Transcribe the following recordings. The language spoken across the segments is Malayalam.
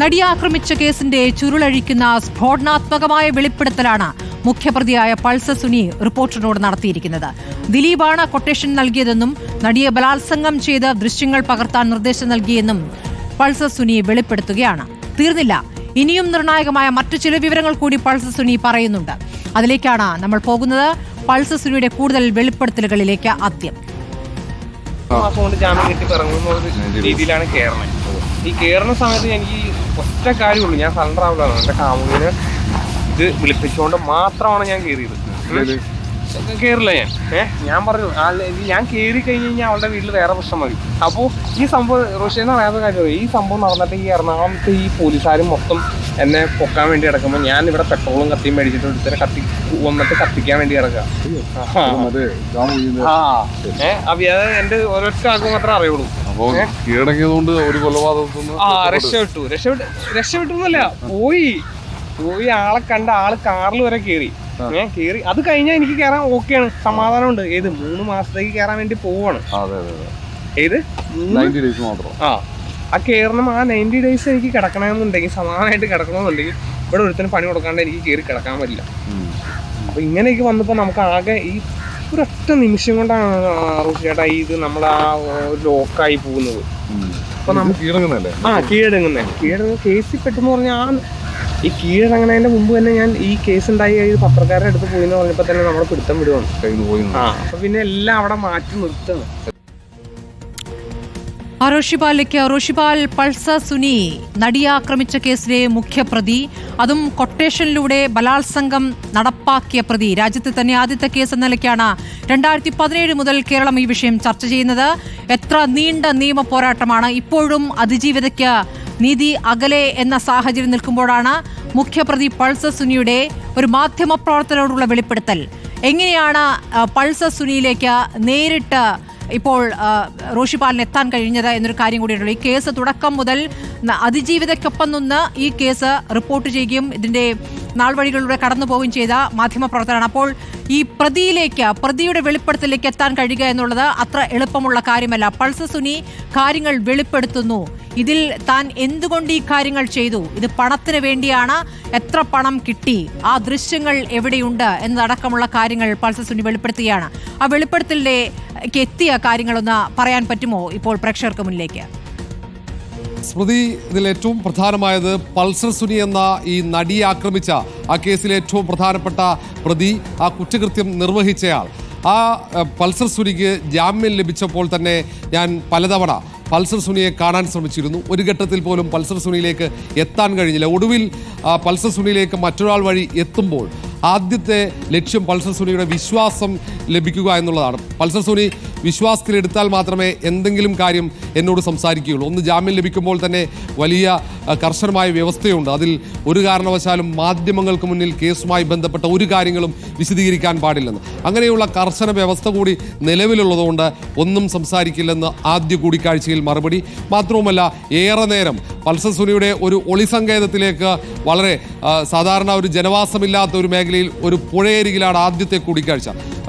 നടിയെ ആക്രമിച്ച കേസിന്റെ ചുരുളഴിക്കുന്ന സ്ഫോടനാത്മകമായ വെളിപ്പെടുത്തലാണ് മുഖ്യപ്രതിയായ പൾസ സുനി റിപ്പോർട്ടറിനോട് നടത്തിയിരിക്കുന്നത്. ദിലീപാണ് കൊട്ടേഷൻ നൽകിയതെന്നും നടിയെ ബലാത്സംഗം ചെയ്ത് ദൃശ്യങ്ങൾ പകർത്താൻ നിർദ്ദേശം നൽകിയെന്നും പൾസ സുനി വെളിപ്പെടുത്തുകയാണ്. തീർന്നില്ല. ഇനിയും നിർണായകമായ മറ്റു ചില വിവരങ്ങൾ കൂടി പൾസ സുനി പറയുന്നുണ്ട്. അതിലേക്കാണ് നമ്മൾ പോകുന്നത്. പൾസ സുനിയുടെ കൂടുതൽ വെളിപ്പെടുത്തലുകളിലേക്ക് ആദ്യം. മാസം കൊണ്ട് ജാമ്യം കിട്ടി ഒരു രീതിയിലാണ് കയറണത് ഈ കയറുന്ന സമയത്ത് എനിക്ക് ഒറ്റ കാര്യമുള്ളൂ. ഞാൻ സറണ്ടർ ആവില്ലാണ് എന്റെ കാമുകിനെ ഇത് വിളിപ്പിച്ചുകൊണ്ട് മാത്രമാണ് ഞാൻ കയറിയത് കയറില്ല ഞാൻ. ഏഹ് ഞാൻ പറഞ്ഞു ഞാൻ കയറി കഴിഞ്ഞ് കഴിഞ്ഞാൽ അവളുടെ വീട്ടിൽ വേറെ പ്രശ്നം മതി. അപ്പോൾ ഈ സംഭവം റോഷേന്ന് പറയാത്ത കാര്യം ഈ സംഭവം നടന്നിട്ട് ഈ എറണാകുളത്തെ ഈ പോലീസുകാരും മൊത്തം എന്നെ പൊക്കാൻ വേണ്ടി കിടക്കുമ്പോൾ ഞാൻ ഇവിടെ പെട്രോളും കത്തിയും മേടിച്ചിട്ട് ഇത്തരം കത്തി വന്നിട്ട് കത്തിക്കാൻ വേണ്ടി കിടക്കുക ആ. ഏഹ് അപ്പൊ അത് എന്റെ ഒരൊറ്റ ആൾക്ക് മാത്രമേ അറിയുള്ളൂ. അപ്പൊ കീഴടങ്ങിയതുകൊണ്ട് ഒരു കൊലപാതകത്തിൽ ആ രക്ഷപ്പെട്ടു രക്ഷപ്പെട്ടു. രക്ഷപ്പെട്ടു എന്നല്ല പോയി. പോയി ആളെ കണ്ട ആൾ കാറിൽ വരെ കേറി. ഞാൻ കേറി. അത് കഴിഞ്ഞാൽ എനിക്ക് കയറാൻ ഓക്കെയാണ്. സമാധാനമുണ്ട്. ഏത് മൂന്ന് മാസത്തേക്ക് കേറാൻ വേണ്ടി പോവാണ്. ഏത്? ഡേയ്സ് മാത്രം. ആ. ആ കയറണം ആ നയന്റി ഡേയ്സ് എനിക്ക് കിടക്കണമെന്നുണ്ടെങ്കിൽ സമാധാനമായിട്ട് കിടക്കണമെന്നുണ്ടെങ്കിൽ ഇവിടെ ഒരുത്തിന് പണി കൊടുക്കാണ്ട് എനിക്ക് കേറി കിടക്കാൻ പറ്റില്ല. അപ്പൊ ഇങ്ങനെയൊക്കെ വന്നപ്പോൾ നമുക്ക് ആകെ ഈ ഒരൊറ്റ നിമിഷം കൊണ്ടാണ് ചേട്ടാ ഇത് നമ്മൾ ആ ലോക്കായി പോകുന്നത്. അപ്പൊ നമുക്ക് കീഴടങ്ങുന്നല്ലേ ആ കീഴടങ്ങുന്നേ കീഴടങ്ങുന്ന കേസിൽ പെട്ടെന്ന് പറഞ്ഞാൽ ആ ഈ കീഴടങ്ങുന്നതിന്റെ മുമ്പ് തന്നെ ഞാൻ ഈ കേസ് ഉണ്ടായി ഈ പത്രക്കാരുടെ അടുത്ത് പോയി എന്ന് പറഞ്ഞപ്പോൾ തന്നെ നമ്മളെ പിടുത്തം വിടുവാണ്. ആ അപ്പൊ പിന്നെ എല്ലാം അവിടെ മാറ്റി നിർത്തണം റോഷിപാലിലേക്ക് റോഷിപാൽ പൾസ സുനി നടിയെ ആക്രമിച്ച കേസിലെ മുഖ്യപ്രതി അതും കൊട്ടേഷനിലൂടെ ബലാത്സംഗം നടപ്പാക്കിയ പ്രതി. രാജ്യത്തെ തന്നെ ആദ്യത്തെ കേസ് എന്ന നിലയ്ക്കാണ് രണ്ടായിരത്തി പതിനേഴ് മുതൽ കേരളം ഈ വിഷയം ചർച്ച ചെയ്യുന്നത്. എത്ര നീണ്ട നിയമ പോരാട്ടമാണ്. ഇപ്പോഴും അതിജീവിതയ്ക്ക് നീതി അകലെ എന്ന സാഹചര്യം നിൽക്കുമ്പോഴാണ് മുഖ്യപ്രതി പൾസ സുനിയുടെ ഒരു മാധ്യമ പ്രവർത്തനോടുള്ള വെളിപ്പെടുത്തൽ. എങ്ങനെയാണ് പൾസ സുനിയിലേക്ക് നേരിട്ട് ഇപ്പോൾ റോഷിപ്പാലിന് എത്താൻ കഴിഞ്ഞത് എന്നൊരു കാര്യം കൂടിയുള്ളൂ ഈ കേസ് തുടക്കം മുതൽ അതിജീവിതയ്ക്കൊപ്പം നിന്ന് ഈ കേസ് റിപ്പോർട്ട് ചെയ്യുകയും ഇതിന്റെ നാൾ വഴികളിലൂടെ കടന്നു പോവുകയും ചെയ്ത മാധ്യമപ്രവർത്തകരാണ്. അപ്പോൾ ഈ പ്രതിയിലേക്ക് പ്രതിയുടെ വെളിപ്പെടുത്തലിലേക്ക് എത്താൻ കഴിയുക എന്നുള്ളത് അത്ര എളുപ്പമുള്ള കാര്യമല്ല. പൾസ സുനി കാര്യങ്ങൾ വെളിപ്പെടുത്തുന്നു. ഇതിൽ താൻ എന്തുകൊണ്ട് ഈ കാര്യങ്ങൾ ചെയ്തു? ഇത് പണത്തിന് വേണ്ടിയാണ് എത്ര പണം കിട്ടി? ആ ദൃശ്യങ്ങൾ എവിടെയുണ്ട് എന്നതടക്കമുള്ള കാര്യങ്ങൾ പൾസ സുനി വെളിപ്പെടുത്തുകയാണ്. ആ വെളിപ്പെടുത്തലിലേക്ക് എത്തിയ കാര്യങ്ങളൊന്ന് പറയാൻ പറ്റുമോ ഇപ്പോൾ പ്രേക്ഷകർക്ക് മുന്നിലേക്ക്? സ്മൃതി ഇതിൽ ഏറ്റവും പ്രധാനമായത് പൾസർ സുനി എന്ന ഈ നടിയെ ആക്രമിച്ച ആ കേസിലെ ഏറ്റവും പ്രധാനപ്പെട്ട പ്രതി ആ കുറ്റകൃത്യം നിർവഹിച്ചയാൾ. ആ പൾസർ സുനിക്ക് ജാമ്യം ലഭിച്ചപ്പോൾ തന്നെ ഞാൻ പലതവണ പൾസർ സുനിയെ കാണാൻ ശ്രമിച്ചിരുന്നു. ഒരു ഘട്ടത്തിൽ പോലും പൾസർ സുനിയിലേക്ക് എത്താൻ കഴിഞ്ഞില്ല. ഒടുവിൽ പൾസർ സുനിയിലേക്ക് മറ്റൊരാൾ വഴി എത്തുമ്പോൾ ആദ്യത്തെ ലക്ഷ്യം പൾസർ സുനിയുടെ വിശ്വാസം ലഭിക്കുക എന്നുള്ളതാണ്. പൾസർ സുനി വിശ്വാസത്തിലെടുത്താൽ മാത്രമേ എന്തെങ്കിലും കാര്യം എന്നോട് സംസാരിക്കുകയുള്ളൂ. ഒന്ന് ജാമ്യം ലഭിക്കുമ്പോൾ തന്നെ വലിയ കർശനമായ വ്യവസ്ഥയുണ്ട്. അതിൽ ഒരു കാരണവശാലും മാധ്യമങ്ങൾക്ക് മുന്നിൽ കേസുമായി ബന്ധപ്പെട്ട ഒരു കാര്യങ്ങളും വിശദീകരിക്കാൻ പാടില്ലെന്ന്. അങ്ങനെയുള്ള കർശന വ്യവസ്ഥ കൂടി നിലവിലുള്ളതുകൊണ്ട് ഒന്നും സംസാരിക്കില്ലെന്ന് ആദ്യ കൂടിക്കാഴ്ചയിൽ മറുപടി. മാത്രവുമല്ല ഏറെ നേരം പൾസർ സുനിയുടെ ഒരു ഒളിസങ്കേതത്തിലേക്ക് വളരെ സാധാരണ ഒരു ജനവാസമില്ലാത്ത ഒരു മേഖലയിൽ ഒരു പുഴയരികിലാണ് ആദ്യത്തെ കൂടിക്കാഴ്ച.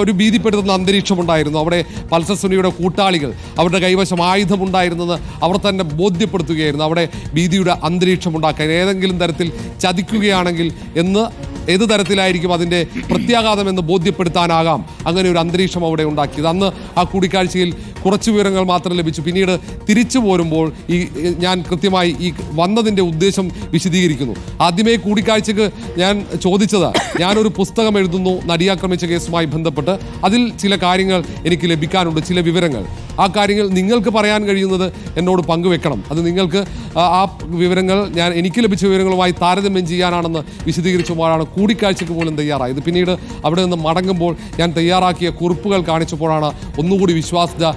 ഒരു ഭീതിപ്പെടുത്തുന്ന അന്തരീക്ഷമുണ്ടായിരുന്നു. അവിടെ പൾസർ കൂട്ടാളികൾ അവരുടെ കൈവശം ആയുധമുണ്ടായിരുന്നത് അവർ തന്നെ ബോധ്യപ്പെടുത്തുകയായിരുന്നു. അവിടെ ഭീതിയുടെ അന്തരീക്ഷം ഉണ്ടാക്കാൻ ഏതെങ്കിലും തരത്തിൽ ചതിക്കുകയാണെങ്കിൽ എന്ന് ഏത് തരത്തിലായിരിക്കും അതിന്റെ പ്രത്യാഘാതം എന്ന് ബോധ്യപ്പെടുത്താനാകാം. അങ്ങനെ ഒരു അന്തരീക്ഷം അവിടെ ഉണ്ടാക്കിയത്. അന്ന് ആ കൂടിക്കാഴ്ചയിൽ കുറച്ച് വിവരങ്ങൾ മാത്രം ലഭിച്ചു. പിന്നീട് തിരിച്ചു പോരുമ്പോൾ ഈ ഞാൻ കൃത്യമായി ഈ വന്നതിന്റെ ഉദ്ദേശം വിശദീകരിക്കുന്നു. ആദ്യമേ കൂടിക്കാഴ്ചക്ക് ഞാൻ ചോദിച്ചത്. ഞാനൊരു പുസ്തകം എഴുതുന്നു നടിയാക്രമിച്ച കേസുമായി ബന്ധപ്പെട്ട്. അതിൽ ചില കാര്യങ്ങൾ എനിക്ക് ലഭിക്കാനുണ്ട് ചില വിവരങ്ങൾ. ആ കാര്യങ്ങൾ നിങ്ങൾക്ക് പറയാൻ കഴിയുന്നത് എന്നോട് പങ്കുവെക്കണം. അത് നിങ്ങൾക്ക് ആ- വിവരങ്ങൾ ഞാൻ എനിക്ക് ലഭിച്ച വിവരങ്ങളുമായി താരതമ്യം ചെയ്യാനാണെന്ന് വിശദീകരിച്ചപ്പോഴാണ് കൂടിക്കാഴ്ചയ്ക്ക് പോലും തയ്യാറായത്. പിന്നീട് അവിടെ നിന്ന് മടങ്ങുമ്പോൾ ഞാൻ തയ്യാറാക്കിയ കുറിപ്പുകൾ കാണിച്ചപ്പോഴാണ് ഒന്നുകൂടി വിശ്വാസ്യത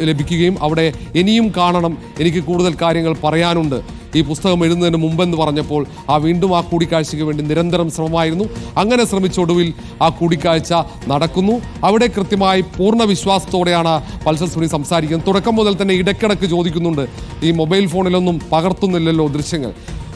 ലഭിക്കുകയും അവിടെ ഇനിയും കാണണം എനിക്ക് കൂടുതൽ കാര്യങ്ങൾ പറയാനുണ്ട്. ഈ പുസ്തകം എഴുതുന്നതിന് മുമ്പെന്ന് പറഞ്ഞപ്പോൾ ആ വീണ്ടും ആ കൂടിക്കാഴ്ചയ്ക്ക് വേണ്ടി നിരന്തരം ശ്രമമായിരുന്നു. അങ്ങനെ ശ്രമിച്ചൊടുവിൽ ആ കൂടിക്കാഴ്ച നടക്കുന്നു. അവിടെ കൃത്യമായി പൂർണ വിശ്വാസത്തോടെയാണ് പൾസർ സുനി സംസാരിക്കുന്നത്. തുടക്കം മുതൽ തന്നെ ഇടയ്ക്കിടയ്ക്ക് ചോദിക്കുന്നുണ്ട് ഈ മൊബൈൽ ഫോണിലൊന്നും പകർത്തുന്നില്ലല്ലോ ദൃശ്യങ്ങൾ?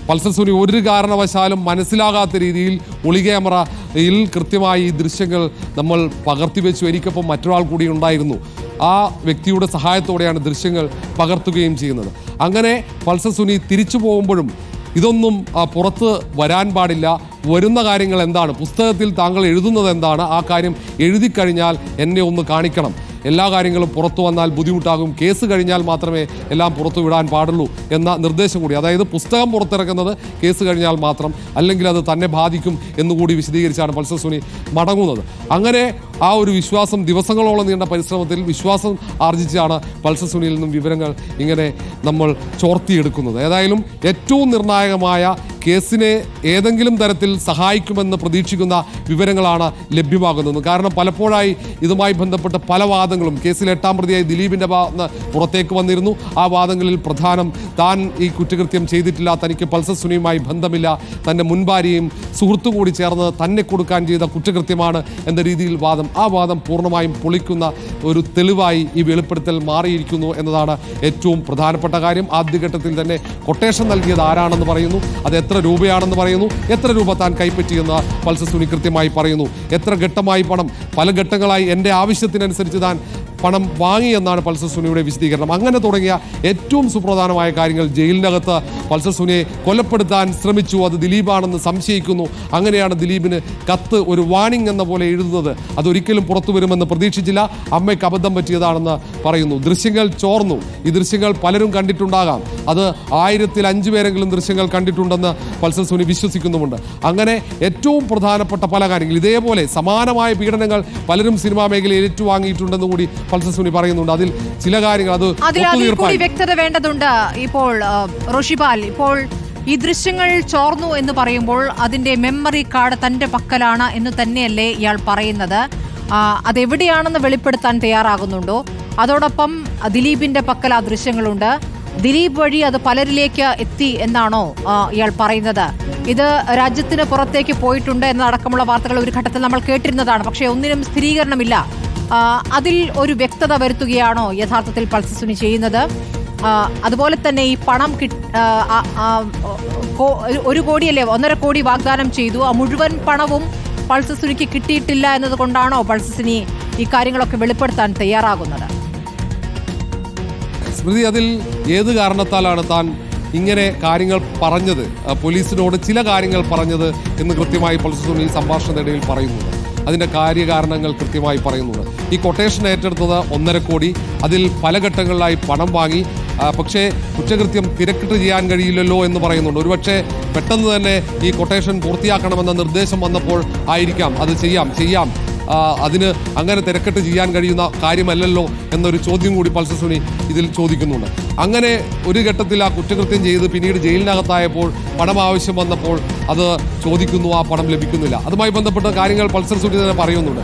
പൾസർ സുനി ഒരു കാരണവശാലും മനസ്സിലാകാത്ത രീതിയിൽ ഒളി ക്യാമറയിൽ കൃത്യമായി ഈ ദൃശ്യങ്ങൾ നമ്മൾ പകർത്തിവെച്ചു എനിക്കൊപ്പം മറ്റൊരാൾ കൂടി ഉണ്ടായിരുന്നു. ആ വ്യക്തിയുടെ സഹായത്തോടെയാണ് ദൃശ്യങ്ങൾ പകർത്തുകയും ചെയ്യുന്നത്. അങ്ങനെ പൾസർ സുനി തിരിച്ചു പോകുമ്പോഴും ഇതൊന്നും പുറത്ത് വരാൻ പാടില്ല. വരുന്ന കാര്യങ്ങൾ എന്താണ്? പുസ്തകത്തിൽ താങ്കൾ എഴുതുന്നത് എന്താണ്? ആ കാര്യം എഴുതി കഴിഞ്ഞാൽ എന്നെ ഒന്ന് കാണിക്കണം. എല്ലാ കാര്യങ്ങളും പുറത്തു വന്നാൽ ബുദ്ധിമുട്ടാകും. കേസ് കഴിഞ്ഞാൽ മാത്രമേ എല്ലാം പുറത്തു വിടാൻ പാടുള്ളൂ എന്ന നിർദ്ദേശം കൂടി. അതായത് പുസ്തകം പുറത്തിറക്കുന്നത് കേസ് കഴിഞ്ഞാൽ മാത്രം അല്ലെങ്കിൽ അത് തന്നെ ബാധിക്കും എന്നുകൂടി വിശദീകരിച്ചാണ് പൾസർ സുനി മടങ്ങുന്നത്. അങ്ങനെ ആ ഒരു വിശ്വാസം ദിവസങ്ങളോളം നീണ്ട പരിശ്രമത്തിൽ വിശ്വാസം ആർജിച്ചാണ് പൾസർ സുനിയിൽ നിന്നും വിവരങ്ങൾ ഇങ്ങനെ നമ്മൾ ചോർത്തിയെടുക്കുന്നത്. ഏതായാലും ഏറ്റവും നിർണായകമായ കേസിനെ ഏതെങ്കിലും തരത്തിൽ സഹായിക്കുമെന്ന് പ്രതീക്ഷിക്കുന്ന വിവരങ്ങളാണ് ലഭ്യമാകുന്നത്. കാരണം പലപ്പോഴായി ഇതുമായി ബന്ധപ്പെട്ട പല വാദങ്ങളും കേസിൽ എട്ടാം പ്രതിയായി ദിലീപിന്റെ പുറത്തേക്ക് വന്നിരുന്നു. ആ വാദങ്ങളിൽ പ്രധാനം താൻ ഈ കുറ്റകൃത്യം ചെയ്തിട്ടില്ല തനിക്ക് പൾസർ സുനിയുമായി ബന്ധമില്ല തന്റെ മുൻഭാര്യയും സുഹൃത്തും കൂടി ചേർന്ന് തന്നെ കൊടുക്കാൻ ചെയ്ത കുറ്റകൃത്യമാണ് എന്ന രീതിയിൽ വാദം. ആ വാദം പൂർണമായും പൊളിക്കുന്ന ഒരു തെളിവായി ഈ വെളിപ്പെടുത്തൽ മാറിയിരിക്കുന്നു എന്നതാണ് ഏറ്റവും പ്രധാനപ്പെട്ട കാര്യം. ആദ്യഘട്ടത്തിൽ തന്നെ കൊട്ടേഷൻ നൽകിയത് ആരാണെന്ന് പറയുന്നു. അത് എത്ര രൂപയാണെന്ന് പറയുന്നു? എത്ര രൂപ താൻ കൈപ്പറ്റിയെന്ന് പൾസസ് കൃത്യമായി പറയുന്നു. എത്ര ഘട്ടമായി പണം? പല ഘട്ടങ്ങളായി എന്റെ ആവശ്യത്തിനനുസരിച്ച് താൻ പണം വാങ്ങിയെന്നാണ് പൾസർ സുനിയുടെ വിശദീകരണം. അങ്ങനെ തുടങ്ങിയ ഏറ്റവും സുപ്രധാനമായ കാര്യങ്ങൾ ജയിലിനകത്ത് പൾസർ സുനിയെ കൊലപ്പെടുത്താൻ ശ്രമിച്ചു. അത് ദിലീപാണെന്ന് സംശയിക്കുന്നു. അങ്ങനെയാണ് ദിലീപിന് കത്ത് ഒരു വാണിംഗ് എന്ന പോലെ എഴുതുന്നത്. അതൊരിക്കലും പുറത്തു വരുമെന്ന് പ്രതീക്ഷിച്ചില്ല. അമ്മയ്ക്ക് അബദ്ധം പറ്റിയതാണെന്ന് പറയുന്നു. ദൃശ്യങ്ങൾ ചോർന്നു. ഈ ദൃശ്യങ്ങൾ പലരും കണ്ടിട്ടുണ്ടാകാം. അത് ആയിരത്തിൽ അഞ്ചു പേരെങ്കിലും ദൃശ്യങ്ങൾ കണ്ടിട്ടുണ്ടെന്ന് പൾസർ സുനി വിശ്വസിക്കുന്നുമുണ്ട്. അങ്ങനെ ഏറ്റവും പ്രധാനപ്പെട്ട പല കാര്യങ്ങൾ. ഇതേപോലെ സമാനമായ പീഡനങ്ങൾ പലരും സിനിമാ മേഖലയിൽ ഏറ്റുവാങ്ങിയിട്ടുണ്ടെന്ന് കൂടി പൾസർ സുനി പറയുന്നുണ്ട്. അതിൽ ചില കാര്യങ്ങൾ അത് അതിൽ വ്യക്തത വേണ്ടതുണ്ട് ഇപ്പോൾ റോഷിപാൽ ഇപ്പോൾ ഈ ദൃശ്യങ്ങൾ ചോർന്നു എന്ന് പറയുമ്പോൾ അതിന്റെ മെമ്മറി കാർഡ് തന്റെ പക്കലാണ് എന്ന് തന്നെയല്ലേ ഇയാൾ പറയുന്നത്. അതെവിടെയാണെന്ന് വെളിപ്പെടുത്താൻ തയ്യാറാകുന്നുണ്ടോ? അതോടൊപ്പം ദിലീപിന്റെ പക്കൽ ആ ദൃശ്യങ്ങളുണ്ട്. ദിലീപ് വഴി അത് പലരിലേക്ക് എത്തി എന്നാണോ ഇയാൾ പറയുന്നത്. ഇത് രാജ്യത്തിന് പുറത്തേക്ക് പോയിട്ടുണ്ട് എന്നതടക്കമുള്ള വാർത്തകൾ ഒരു ഘട്ടത്തിൽ നമ്മൾ കേട്ടിരുന്നതാണ്. പക്ഷേ ഒന്നിനും സ്ഥിരീകരണമില്ല. അതിൽ ഒരു വ്യക്തത വരുത്തുകയാണോ യഥാർത്ഥത്തിൽ പൾസർ സുനി ചെയ്യുന്നത് അതുപോലെ തന്നെ ഈ പണം ഒരു- കോടിയല്ലേ ഒന്നര കോടി വാഗ്ദാനം ചെയ്തു. ആ മുഴുവൻ പണവും പൾസർ സുനിക്ക് കിട്ടിയിട്ടില്ല എന്നതുകൊണ്ടാണോ പൾസർ സുനി ഈ കാര്യങ്ങളൊക്കെ വെളിപ്പെടുത്താൻ തയ്യാറാകുന്നത്? സ്മൃതി അതിൽ ഏത് കാരണത്താലാണ് താൻ ഇങ്ങനെ കാര്യങ്ങൾ പറഞ്ഞത്? പോലീസിനോട് ചില കാര്യങ്ങൾ പറഞ്ഞത് എന്ന് കൃത്യമായി പൾസർ സുനി സംഭാഷണത്തിനിടയിൽ പറയുന്നുണ്ട്. അതിന്റെ കാര്യകാരണങ്ങൾ കൃത്യമായി പറയുന്നുണ്ട്. ഈ കൊട്ടേഷൻ ഏറ്റെടുത്തത് ഒന്നര കോടി. അതിൽ പല ഘട്ടങ്ങളിലായി പണം വാങ്ങി. പക്ഷേ കുറ്റകൃത്യം തിരക്കിട്ട് ചെയ്യാൻ കഴിയില്ലല്ലോ എന്ന് പറയുന്നുണ്ട്. ഒരുപക്ഷെ പെട്ടെന്ന് തന്നെ ഈ കൊട്ടേഷൻ പൂർത്തിയാക്കണമെന്ന നിർദ്ദേശം വന്നപ്പോൾ ആയിരിക്കാം. അത് ചെയ്യാം ചെയ്യാം. അതിന് അങ്ങനെ തിരക്കിട്ട് ചെയ്യാൻ കഴിയുന്ന കാര്യമല്ലല്ലോ എന്നൊരു ചോദ്യം കൂടി പൾസസുണി ഇതിൽ ചോദിക്കുന്നുണ്ട്. അങ്ങനെ ഒരു ഘട്ടത്തിൽ ആ കുറ്റകൃത്യം ചെയ്ത് പിന്നീട് ജയിലിനകത്തായപ്പോൾ പണം ആവശ്യം വന്നപ്പോൾ അത് ചോദിക്കുന്നു ആ പണം ലഭിക്കുന്നില്ല. അതുമായി ബന്ധപ്പെട്ട കാര്യങ്ങൾ പൾസർ സുനി തന്നെ പറയുന്നുണ്ട്.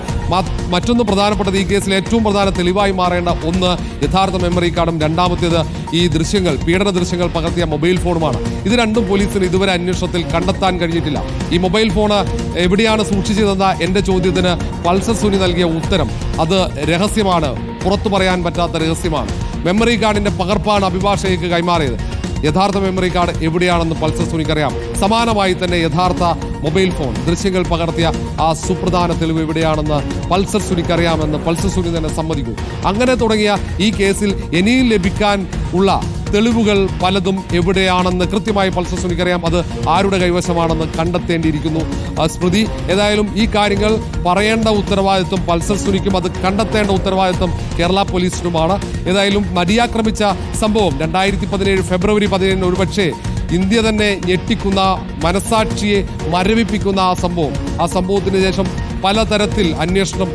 മറ്റൊന്ന് പ്രധാനപ്പെട്ടത് ഈ കേസിൽ ഏറ്റവും പ്രധാന തെളിവായി മാറേണ്ട ഒന്ന് യഥാർത്ഥ മെമ്മറി കാർഡും രണ്ടാമത്തേത് ഈ ദൃശ്യങ്ങൾ പീഡന ദൃശ്യങ്ങൾ പകർത്തിയ മൊബൈൽ ഫോണുമാണ്. ഇത് രണ്ടും പോലീസിന് ഇതുവരെ അന്വേഷണത്തിൽ കണ്ടെത്താൻ കഴിഞ്ഞിട്ടില്ല. ഈ മൊബൈൽ ഫോണ് എവിടെയാണ് സൂക്ഷിച്ചതെന്ന എന്റെ ചോദ്യത്തിന് പൾസർ സുനി നൽകിയ ഉത്തരം അത് രഹസ്യമാണ്. പുറത്തു പറയാൻ പറ്റാത്ത രഹസ്യമാണ്. മെമ്മറി കാർഡിന്റെ പകർപ്പാണ് അഭിഭാഷകയ്ക്ക് കൈമാറിയത്. യഥാർത്ഥ മെമ്മറി കാർഡ് എവിടെയാണെന്ന് പൾസർ സുനിക്കറിയാം സമാനമായി തന്നെ യഥാർത്ഥ മൊബൈൽ ഫോൺ ദൃശ്യങ്ങൾ പകർത്തിയ ആ സുപ്രധാന തെളിവ് എവിടെയാണെന്ന് പൾസർ സുനിക്കറിയാമെന്ന് പൾസർ സുനി തന്നെ സമ്മതിക്കും. അങ്ങനെ തുടങ്ങിയ ഈ കേസിൽ ഇനിയും ലഭിക്കാൻ ഉള്ള തെളിവുകൾ പലതും എവിടെയാണെന്ന് കൃത്യമായി പൾസർ സുനിക്കറിയാം. അത് ആരുടെ കൈവശമാണെന്ന് കണ്ടെത്തേണ്ടിയിരിക്കുന്നു. സ്മൃതി ഏതായാലും ഈ കാര്യങ്ങൾ പറയേണ്ട ഉത്തരവാദിത്വം പൾസർ സുനിക്കും അത് കണ്ടെത്തേണ്ട ഉത്തരവാദിത്വം കേരള പോലീസിനുമാണ്. ഏതായാലും നടിയാക്രമിച്ച സംഭവം രണ്ടായിരത്തി പതിനേഴ് ഫെബ്രുവരി പതിനേഴിന് ഒരുപക്ഷേ ഇന്ത്യ തന്നെ ഞെട്ടിക്കുന്ന മനസാക്ഷിയെ മരവിപ്പിക്കുന്ന ആ സംഭവം. ആ സംഭവത്തിന് ശേഷം പലതരത്തിൽ അന്വേഷണം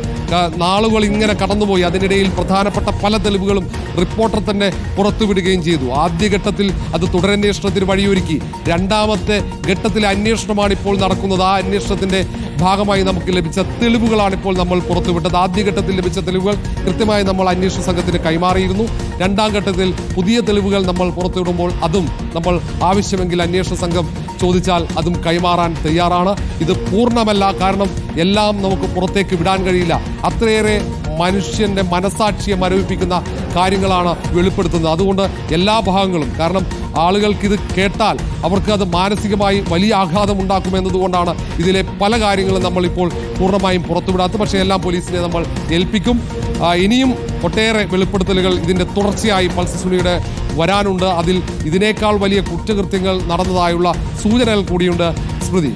നാളുകൾ ഇങ്ങനെ കടന്നുപോയി. അതിനിടയിൽ പ്രധാനപ്പെട്ട പല തെളിവുകളും റിപ്പോർട്ടർ തന്നെ പുറത്തുവിടുകയും ചെയ്തു. ആദ്യഘട്ടത്തിൽ അത് തുടരന്വേഷണത്തിന് വഴിയൊരുക്കി. രണ്ടാമത്തെ ഘട്ടത്തിലെ അന്വേഷണമാണ് ഇപ്പോൾ നടക്കുന്നത്. ആ അന്വേഷണത്തിന്റെ ഭാഗമായി നമുക്ക് ലഭിച്ച തെളിവുകളാണ് ഇപ്പോൾ നമ്മൾ പുറത്തുവിട്ടത്. ആദ്യഘട്ടത്തിൽ ലഭിച്ച തെളിവുകൾ കൃത്യമായി നമ്മൾ അന്വേഷണ സംഘത്തിന് കൈമാറിയിരുന്നു. രണ്ടാം ഘട്ടത്തിൽ പുതിയ തെളിവുകൾ നമ്മൾ പുറത്തുവിടുമ്പോൾ അതും നമ്മൾ ആവശ്യമെങ്കിൽ അന്വേഷണ സംഘം ചോദിച്ചാൽ അതും കൈമാറാൻ തയ്യാറാണ്. ഇത് പൂർണമല്ല. കാരണം എല്ലാം നമുക്ക് പുറത്തേക്ക് വിടാൻ കഴിയില്ല. അത്രയേറെ മനുഷ്യന്റെ മനസാക്ഷിയെ മരവിപ്പിക്കുന്ന കാര്യങ്ങളാണ് വെളിപ്പെടുത്തുന്നത്. അതുകൊണ്ട് എല്ലാ ഭാഗങ്ങളും കാരണം ആളുകൾക്ക് ഇത് കേട്ടാൽ അവർക്ക് അത് മാനസികമായി വലിയ ആഘാതം ഉണ്ടാക്കും എന്നതുകൊണ്ടാണ് ഇതിലെ പല കാര്യങ്ങളും നമ്മളിപ്പോൾ പൂർണമായും പുറത്തുവിടാത്തത്. പക്ഷേ എല്ലാം പോലീസിനെ നമ്മൾ ഏൽപ്പിക്കും. ഇനിയും ഒട്ടേറെ വെളിപ്പെടുത്തലുകൾ ഇതിന്റെ തുടർച്ചയായി പൾസ് സുനിയുടെ വരാനുണ്ട്. അതിൽ ഇതിനേക്കാൾ വലിയ കുറ്റകൃത്യങ്ങൾ നടന്നതായുള്ള സൂചനകൾ കൂടിയുണ്ട്. സ്മൃതി.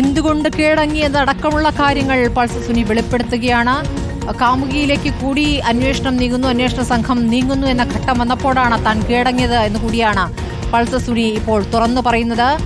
എന്തുകൊണ്ട് കീഴടങ്ങിയതടക്കമുള്ള കാര്യങ്ങൾ പൾസ് സുനി വെളിപ്പെടുത്തുകയാണ്? കാമുകിയിലേക്ക് കൂടി അന്വേഷണം നീങ്ങുന്നു അന്വേഷണ സംഘം നീങ്ങുന്നു എന്ന ഘട്ടം വന്നപ്പോഴാണ് താൻ കീഴടങ്ങിയത് എന്ന് കൂടിയാണ് പൾസസുനി ഇപ്പോൾ തുറന്നു പറയുന്നത്.